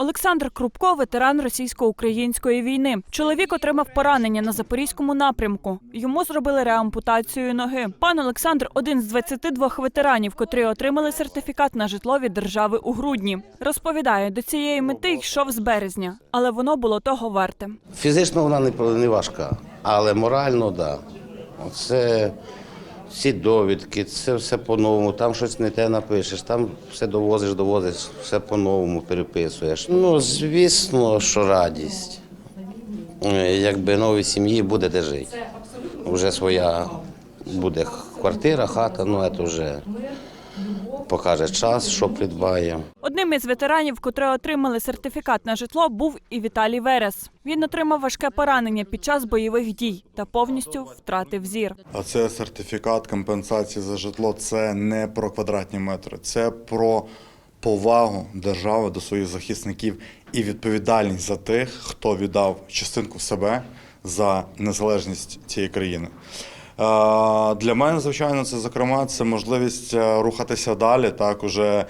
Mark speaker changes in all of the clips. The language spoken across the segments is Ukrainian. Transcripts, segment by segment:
Speaker 1: Олександр Крупко, ветеран російсько-української війни. Чоловік отримав поранення на запорізькому напрямку. Йому зробили реампутацію ноги. Пан Олександр один з 22 ветеранів, котрі отримали сертифікат на житло від держави у грудні. Розповідає, до цієї мети йшов з березня, але воно було того варте.
Speaker 2: Фізично вона не, важка, але морально. Да. Це всі довідки, це все по-новому. Там щось не те напишеш, там все довозиш, довозиш, все по-новому переписуєш. Ну, звісно, що радість. Е, Якби новій сім'ї буде де жити. Вже своя буде квартира, хата, ну це вже покаже час, що придбає.
Speaker 1: Одним із ветеранів, котрі отримали сертифікат на житло, був і Віталій Верес. Він отримав важке поранення під час бойових дій та повністю втратив зір.
Speaker 3: А це сертифікат компенсації за житло. Це не про квадратні метри, це про повагу держави до своїх захисників і відповідальність за тих, хто віддав частинку себе за незалежність цієї країни. Е, Для мене, звичайно, це зокрема це можливість е, рухатися далі, так уже е,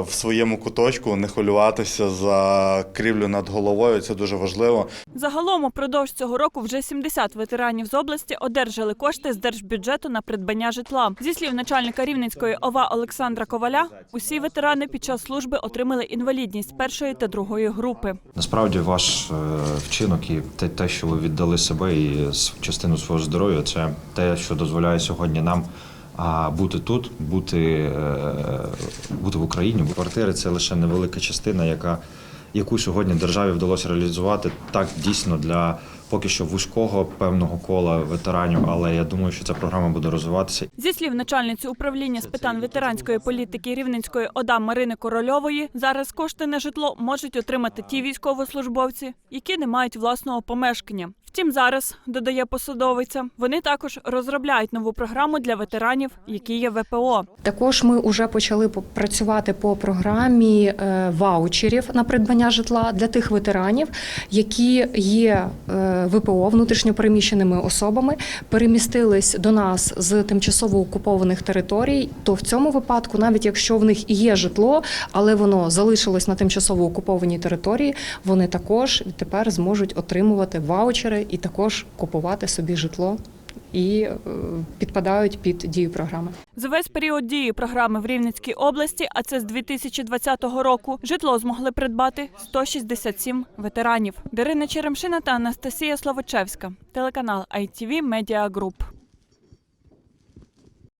Speaker 3: в своєму куточку, не хвилюватися за крівлю над головою. Це дуже важливо.
Speaker 1: Загалом упродовж цього року вже 70 ветеранів з області одержали кошти з держбюджету на придбання житла. Зі слів начальника Рівненської ОВА Олександра Коваля, усі ветерани під час служби отримали інвалідність першої та другої групи.
Speaker 4: Насправді ваш вчинок і те, те, що ви віддали себе і частину свого здоров'я, це те, що дозволяє сьогодні нам бути тут, бути, е, бути в Україні. Квартири це лише невелика частина, яка яку сьогодні державі вдалося реалізувати так дійсно для поки що вузького певного кола ветеранів. Але я думаю, що ця програма буде розвиватися
Speaker 1: Зі слів начальниці управління з питань ветеранської політики Рівненської ОДА Марини Корольової, зараз кошти на житло можуть отримати ті військовослужбовці, які не мають власного помешкання. Втім, зараз додає посадовиця, вони також розробляють нову програму для ветеранів, які є ВПО.
Speaker 5: Також ми вже почали по- працювати по програмі е, ваучерів на придбання житла для тих ветеранів, які є е, ВПО внутрішньопереміщеними особами, перемістились до нас з тимчасово окупованих територій. То в цьому випадку, навіть якщо в них і є житло, але воно залишилось на тимчасово окупованій території, вони також тепер зможуть отримувати ваучери і також купувати собі житло. І е, підпадають під дію програми.
Speaker 1: За весь період дії програми в Рівненській області, а це з 2020 року, житло змогли придбати 167 ветеранів. Дарина Черемшина та Анастасія Славочевська, телеканал ITV Media Group.